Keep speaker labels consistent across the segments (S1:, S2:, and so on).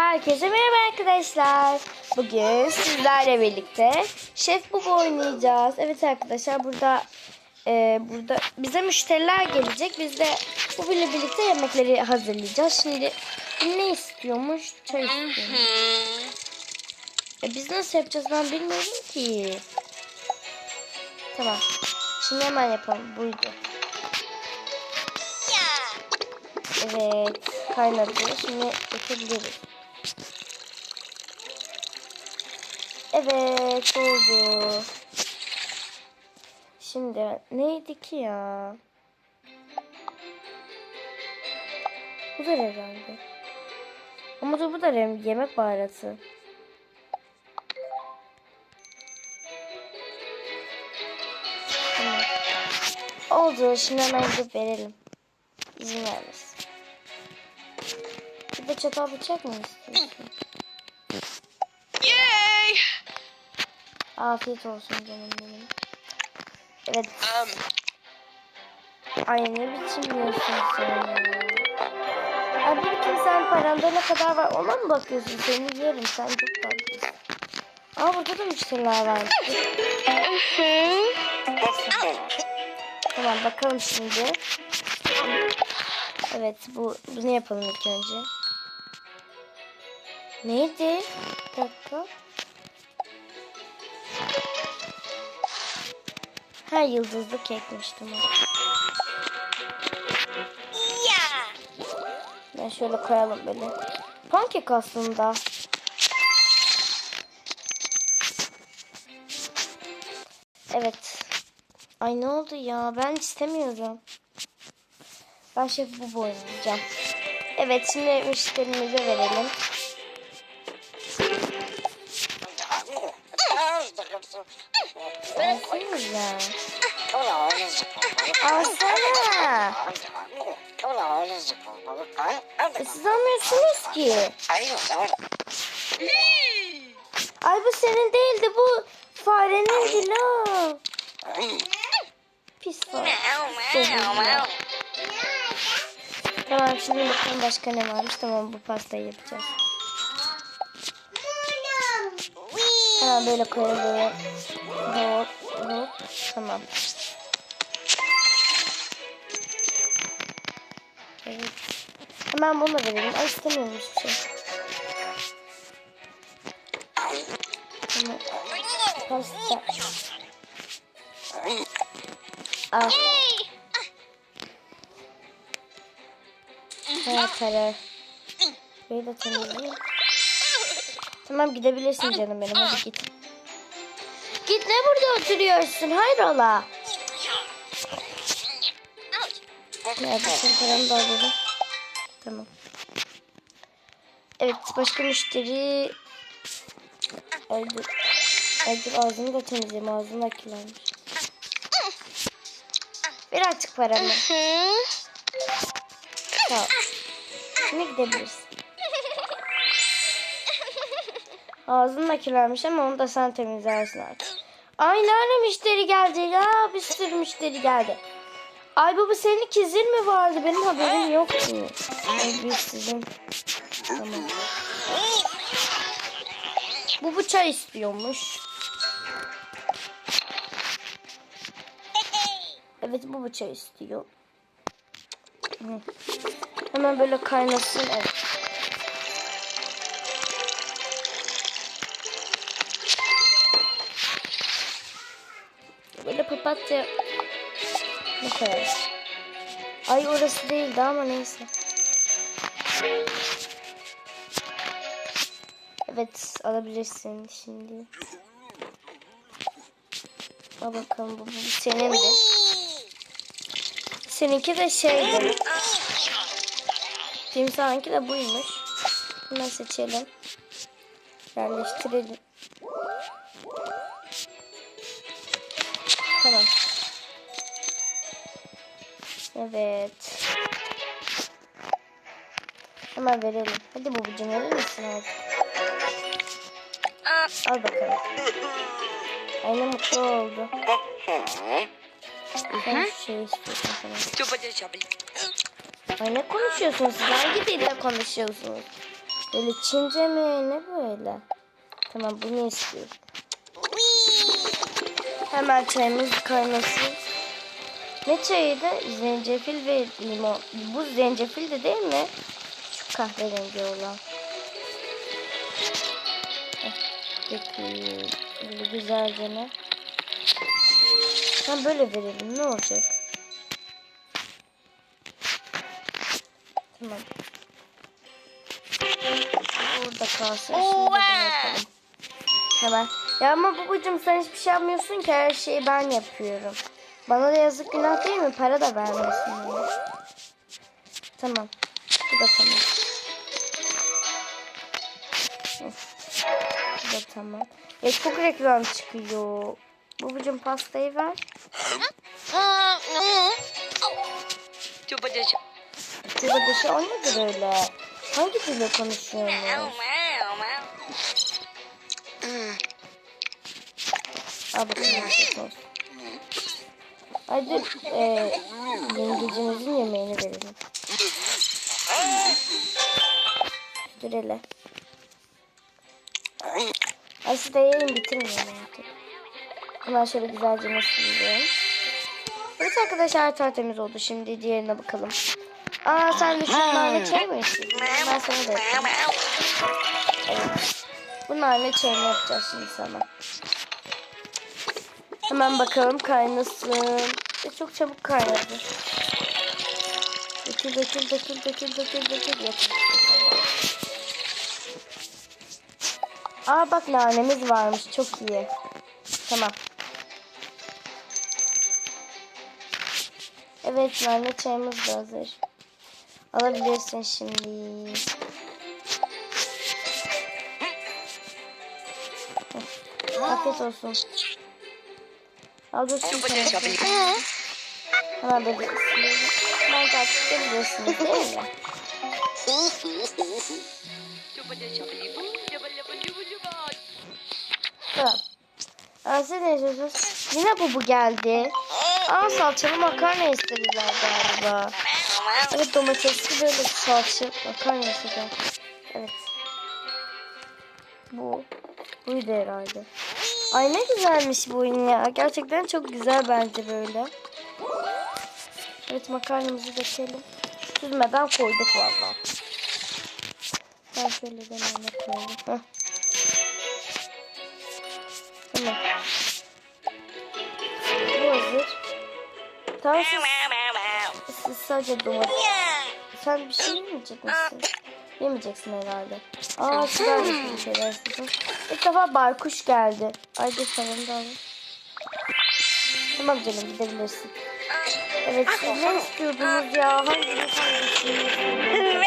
S1: Herkese merhaba arkadaşlar. Bugün sizlerle birlikte Şef Baba oynayacağız. Evet arkadaşlar burada e, burada bize müşteriler gelecek. Biz de bu ile birlikte yemekleri hazırlayacağız. Şimdi ne istiyormuş? Çay istiyormuş. E, biz nasıl yapacağız ben bilmiyorum ki. Tamam. Şimdi hemen yapalım. Buydu. Evet. Kaynadı. Şimdi dökebiliriz. Evet oldu. Şimdi neydi ki ya? Bu da herhalde. Ama dur bu da yemek baharatı. Oldu. Şimdi hemen gidip verelim. İzin vermesin. De çatal bıçak mı istiyorsun?
S2: Yay!
S1: Afiyet olsun canım benim. Evet.
S2: Um,
S1: Ay ne biçim yiyorsun sen ya? Ay bir sen paranda ne kadar var ona mı bakıyorsun? Seni yerim sen çok tatlısın. Aa burada da müşteriler var. tamam bakalım şimdi. Evet bu bunu yapalım ilk önce. Neydi? Bir dakika. Ha yıldızlı kekmiş tamam. Ben şöyle koyalım böyle. Pankek aslında. Evet. Ay ne oldu ya? Ben istemiyorum. Ben şef bu oynayacağım. Evet şimdi müşterimize verelim. Alsana. E, siz almıyorsunuz ki. Ay bu senin değildi bu farenin la. Pis fare. Tamam şimdi bakalım başka ne varmış. Tamam bu pastayı yapacağız. Hemen böyle koyalım. Hop hop. Tamam. Hemen bunu da verelim. Ay istemiyorum hiçbir şey. Pasta. Al. Da temizleyeyim. Tamam gidebilirsin canım benim. Hadi git. Git ne burada oturuyorsun? Hayrola? Senin paranı da alalım. Tamam. Evet başka müşteri. Ay dur ağzını da temizleyeyim. Ağzını da kirlenmiş. Ver artık paramı. Ol. Şimdi gidebilirsin. Ağzın da kirlenmiş ama onu da sen temizlersin artık. Ay nerede müşteri geldi ya? Bir sürü müşteri geldi. Ay baba senin ikizin mi vardı? Benim haberim yoktu. Ay sizin. Tamam. Bu bıçağı istiyormuş. Evet bu bıçağı istiyor. Hemen böyle kaynasın. Evet. Böyle papatya ne kadar? Ay orası değildi ama neyse. Evet alabilirsin şimdi. Al bakalım bu, bu senin de. Seninki de şeydi. Timsahınki de buymuş. Hemen seçelim. Yerleştirelim. Evet. Hemen verelim. Hadi babacığım verir misin artık? Al bakalım. Ay ne mutlu oldu. Sen şu şeyi istiyorsun sana. Ay ne konuşuyorsunuz siz? Hangi dilde konuşuyorsunuz? Böyle Çince mi ne böyle? Tamam bunu istiyorum. Hemen çayımız kaynasın. Ne çayıydı? Zencefil ve limon. Bu zencefil de değil mi? Şu kahverengi olan. Peki. Böyle güzelce ne? Tam böyle verelim. Ne olacak? Tamam. Burada kalsın. Şimdi. Hemen. Ya ama babacığım sen hiçbir şey yapmıyorsun ki her şeyi ben yapıyorum. Bana da yazık günah değil mi? Para da vermiyorsun bana. Tamam. Bu da tamam. Bu da tamam. Ya çok reklam çıkıyor. Babacığım pastayı ver. Bir şey o nedir öyle? Hangi dille konuşuyorsunuz? Al bakalım afiyet olsun. Hadi e, yengecinizin yemeğini verelim. Dur hele. De yiyin bitirmeyin artık. Hemen şöyle güzelce nasıl yiyelim. Evet arkadaşlar tertemiz oldu. Şimdi diğerine bakalım. Aa sen de şunlarla çay mı içiyorsun? Ben sana da yapayım. Evet. Bunlarla çayını yapacağız şimdi sana. Hemen bakalım kaynasın. E, çok çabuk kaynadı. Dökül dökül dökül dökül dökül dökül. Yeter. Aa bak nanemiz varmış. Çok iyi. Tamam. Evet nane çayımız da hazır. Alabilirsin şimdi. Afiyet olsun. Al dursun
S2: Coba deh
S1: sana.
S2: siapin.
S1: Hemen böyle ısınıyorum. Bence artık biliyorsunuz değil mi? Tamam. Aa, siz ne istiyorsunuz? Yine bu bu geldi. Aa salçalı makarna istediler galiba. Evet domatesli böyle salça makarna istediler. Evet. Bu. Buydu herhalde. Ay ne güzelmiş bu oyun ya. Gerçekten çok güzel bence böyle. Evet makarnamızı dökelim. Süzmeden koyduk valla. Ben şöyle deneyime koyayım. Heh. Tamam. Bu hazır. Tamam siz, siz sadece domates. Sen bir şey yemeyecek misin? Yemeyeceksin herhalde. Aa güzel bir şeyler. İlk defa baykuş geldi. Ay da alın. Tamam canım gidebilirsin. Evet siz ne istiyordunuz ya? Hangisini?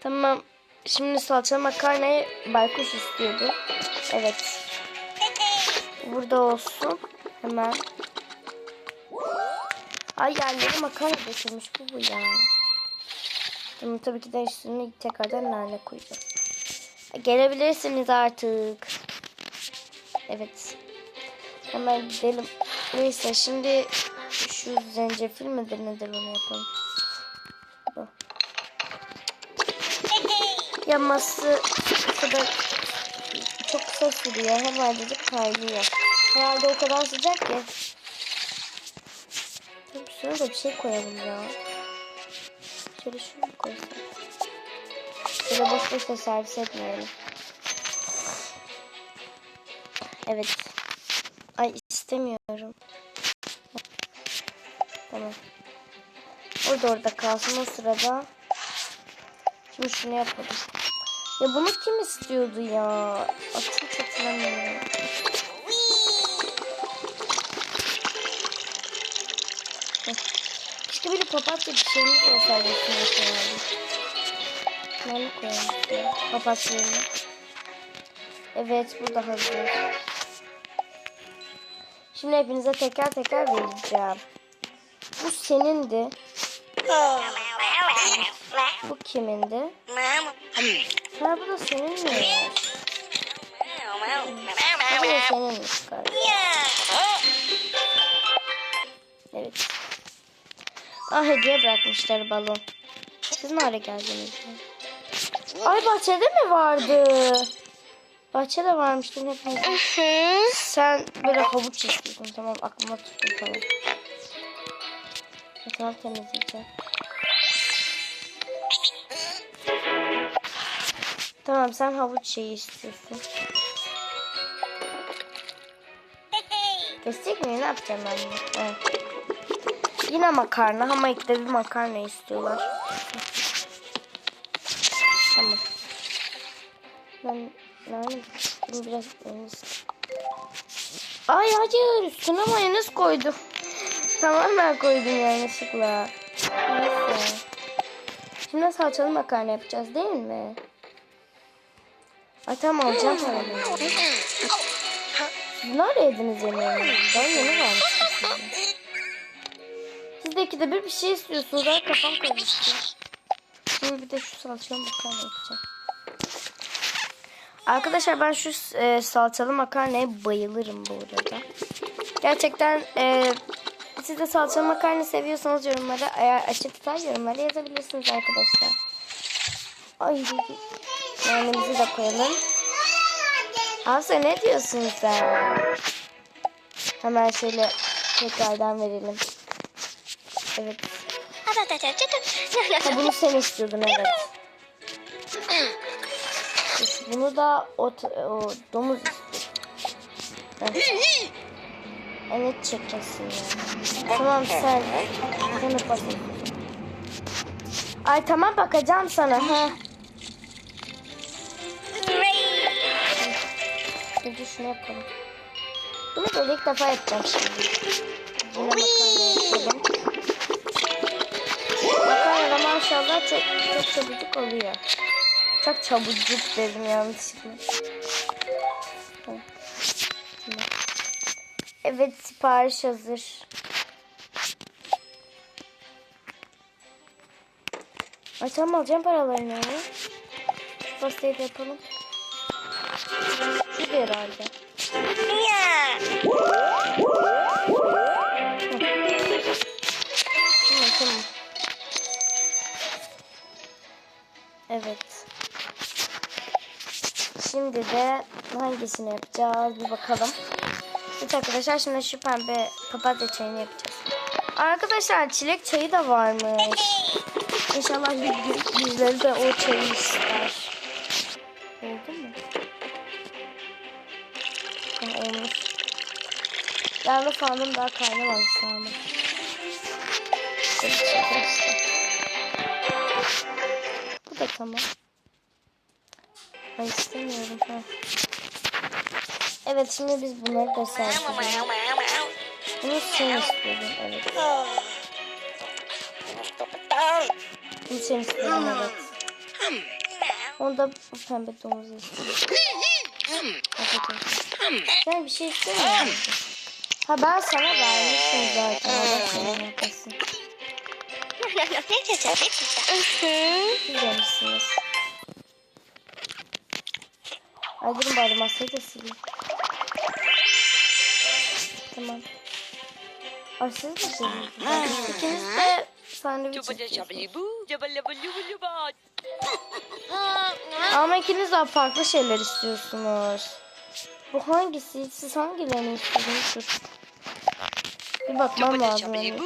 S1: Tamam. Şimdi salça makarnayı baykuş istiyordu. Evet. Burada olsun. Hemen. Ay yerleri makarna dökülmüş bu bu ya. Tamam tabii ki de üstüne tekrardan nane koyacağım. Gelebilirsiniz artık. Evet. Hemen gidelim. Neyse şimdi şu zencefil midir nedir onu yapalım. Bu. Yanması o kadar çok kısa sürüyor. Hemen dedik kaynıyor. Herhalde o kadar sıcak ki. Şuna da bir şey koyalım ya. Şöyle şunu koysam? Şöyle boş boş da servis etmeyelim. Evet. Ay istemiyorum. Tamam. Orada orada kalsın o sırada. Şimdi şunu yapalım. Ya bunu kim istiyordu ya? Atın hatırlamıyorum. Heh. Keşke böyle papatya bir şeyimiz olsaydı koyalım üstüne? Papatyayı. Evet burada hazır. Şimdi hepinize teker teker vereceğim. Bu senindi. Bu kimindi? Ha bu da senin mi? Bu da galiba.
S2: Ya.
S1: Evet. Ah hediye bırakmışlar balon. Siz ne hale geldiniz? Ay bahçede mi vardı? Bahçede varmış dün hepimiz. Sen böyle havuç istiyorsun tamam aklıma tuttum tamam. Tamam temizleyeceğim. Tamam sen havuç şeyi istiyorsun. Kesecek mi? Ne yapacağım ben? Evet. Yine makarna ama ilk de bir makarna istiyorlar. Ben ben bunu biraz mayonez. Ay hayır üstüne mayonez koydum. Tamamen koydum yanlışlıkla. Neyse. Şimdi salçalı makarna yapacağız değil mi? Ay tamam alacağım paramı. Siz nerede yediniz yemeğini? Ben yeni size. Siz de ikide bir bir şey istiyorsunuz. Ay kafam karıştı. Şimdi bir de şu salçalı makarna yapacağım. Arkadaşlar ben şu e, salçalı makarnaya bayılırım bu arada. Gerçekten e, siz de salçalı makarna seviyorsanız yorumlara eğer açıksa yorumlara yazabilirsiniz arkadaşlar. Ay Nanemizi de koyalım. Asya ne diyorsun sen? Hemen şöyle tekrardan verelim. Evet. Ha, bunu sen istiyordun evet. Bunu da o, o domuz. Evet. Evet çekeceksin ya. Tamam sen. Sen yaparsın. Ay tamam bakacağım sana. Ha. Şimdi şunu yapalım. Bunu böyle ilk defa yapacağım şimdi. Makarna yapalım. Makarna maşallah çok, çok çabucak oluyor. Çok çabucak dedim yanlışlıkla. Evet sipariş hazır. Ay tamam alacağım paralarını. ya. Yapalım. Şu da herhalde. De hangisini yapacağız bir bakalım. Evet arkadaşlar şimdi şu pembe papatya çayını yapacağız. Arkadaşlar çilek çayı da varmış. İnşallah biz- bizleri de o çayı ister. Oldu mu? Ha, olmuş. Yağlı falanım daha kaynamamış arkadaşlar. Bu da tamam. Ben istemiyorum. Ha. Evet şimdi biz bunları da serpeceğiz. Bunu sen istiyordun evet. Bunu sen istiyordun evet. Onu da bu pembe domuzu. Hakikaten. Sen bir şey istemiyor musun? Ha ben sana vermişim zaten. Allah senin yapasın. Siz demişsiniz. Ay durun bari masayı da sileyim. Tamam. Ay siz de seviyorsunuz. İkiniz de sandviç. Ama ikiniz de farklı şeyler istiyorsunuz. Bu hangisi? Siz hangilerini istiyorsunuz? Dur. Bir bakmam lazım. yani.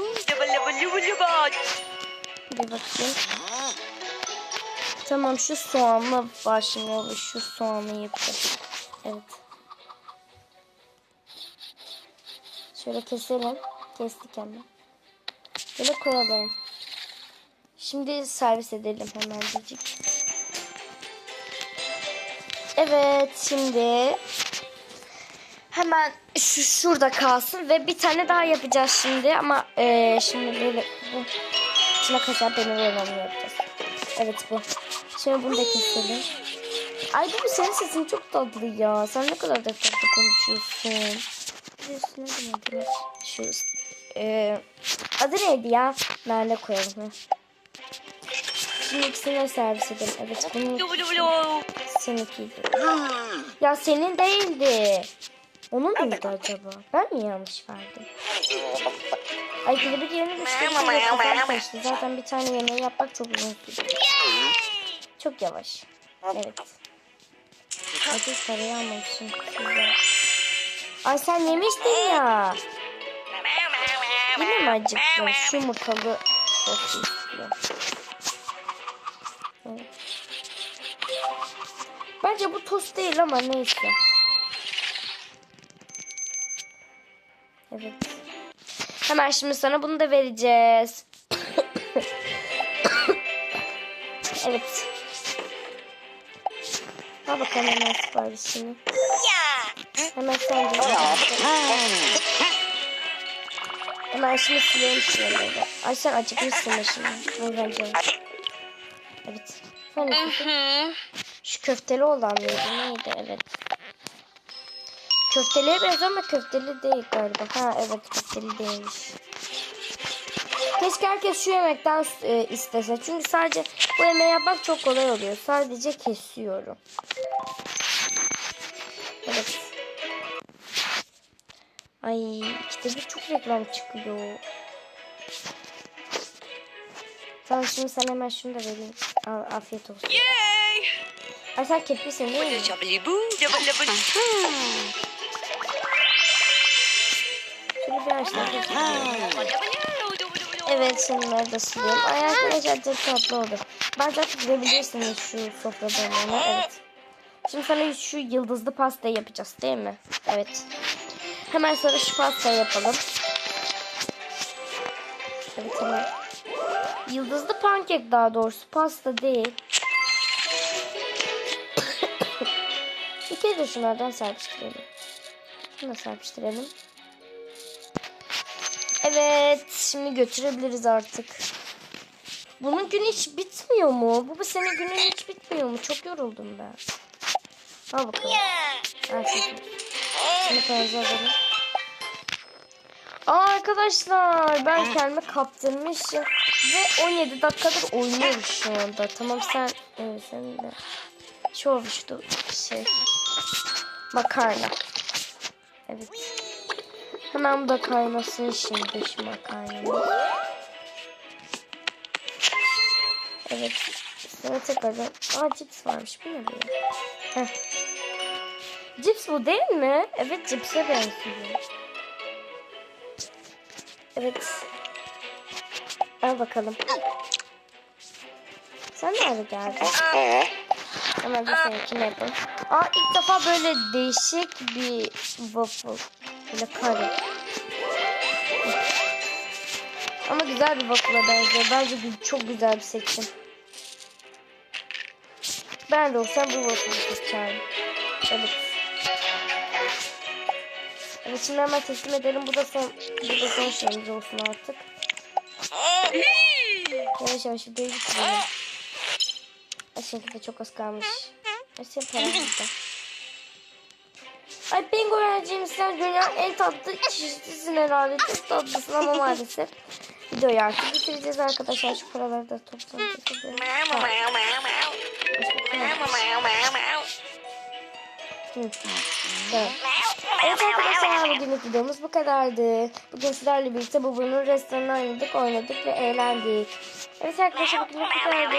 S1: Bir bakayım. Tamam şu şimdi. o Şu soğanı yapacağım. Evet. Şöyle keselim. Kestik hemen. Böyle koyalım. Şimdi servis edelim hemen diyecek. Evet şimdi hemen şu şurada kalsın ve bir tane daha yapacağız şimdi ama eee, şimdi böyle bu içine peynir olanını yapacağız. Evet bu. Şimdi bunu da keselim. Ay bu senin sesin çok tatlı ya. Sen ne kadar da tatlı konuşuyorsun. Biliyorsun ne demek? Şu eee adı neydi ya? Nerede koyalım? Şimdi ikisini servis edelim. Evet bunu. Seninkiydi. Ya senin değildi. Onun muydu acaba? Ben mi yanlış verdim? Ay bir bir yerini karıştı. Zaten bir tane yemeği yapmak çok uzun sürüyor. Çok yavaş. Evet. Hadi sarıyı almamışım. Ay sen yemiştin ya. Yine mi acıktın? Şu yumurtalı istiyor. Evet. Bence bu tost değil ama neyse. Evet. Hemen şimdi sana bunu da vereceğiz. evet. Al bakalım hemen siparişini. Hemen sen de. Hemen şimdi silelim şuraları. Ay sen acıkmışsın da şimdi. Buradan canım. Evet. Sen? Şu köfteli olan mıydı? Neydi? Evet. Köfteliye benziyor ama köfteli değil galiba. Ha evet köfteli değilmiş. Keşke herkes şu yemekten e, istese. Çünkü sadece bu yemeği yapmak çok kolay oluyor. Sadece kesiyorum. Evet. Ay işte bir çok reklam çıkıyor. Tamam şimdi sen hemen şunu da vereyim. Al, afiyet olsun.
S2: Yay!
S1: Ay sen keplisin değil mi? Şöyle bir açtım. Evet şunları da siliyorum. Ay arkadaşlar çok tatlı oldu. Artık gidebilirsiniz şu sofradan ona. Evet. Şimdi sana şu yıldızlı pastayı yapacağız değil mi? Evet. Hemen sonra şu pastayı yapalım. Evet hemen. Yıldızlı pankek daha doğrusu pasta değil. Bir kere de şunlardan serpiştirelim. Şunu da serpiştirelim. Evet, şimdi götürebiliriz artık. Bunun günü hiç bitmiyor mu? Bu senin günün hiç bitmiyor mu? Çok yoruldum ben. Al bakalım. Alalım. Aa arkadaşlar ben kendime kaptırmışım ve 17 dakikadır oynuyorum şu anda. Tamam sen evet sen de şu olmuştu şey makarna. Evet. Hemen bu da kaynasın şimdi şu makarnamız. Evet. Sonra tekrardan. Aa cips varmış. Bu ne? Heh. Cips bu değil mi? Evet cipse benziyor. Evet. Al bakalım. Sen nerede geldin? Hemen bir seninkini yapalım. Aa ilk defa böyle değişik bir waffle. Böyle kare. Ama güzel bir waffle'a benziyor. Bence gü- çok güzel bir seçim. Ben de olsam bu waffle'ı seçerim. Evet. Evet şimdi hemen teslim edelim. Bu da son, bu da son şeyimiz olsun artık. Yavaş yavaş bir bitirelim. Aşağıda da çok az kalmış. Nasıl yaparım? Ay penguenciğim sen dünyanın en tatlı kişisisin herhalde. Çok tatlısın ama maalesef. Videoyu artık bitireceğiz arkadaşlar. Şu paraları da toplayacağız. Evet. Evet arkadaşlar bugünlük videomuz bu kadardı. Bugün sizlerle birlikte babanın restoranına oynadık, oynadık ve eğlendik. Evet arkadaşlar bugünlük bu kadardı.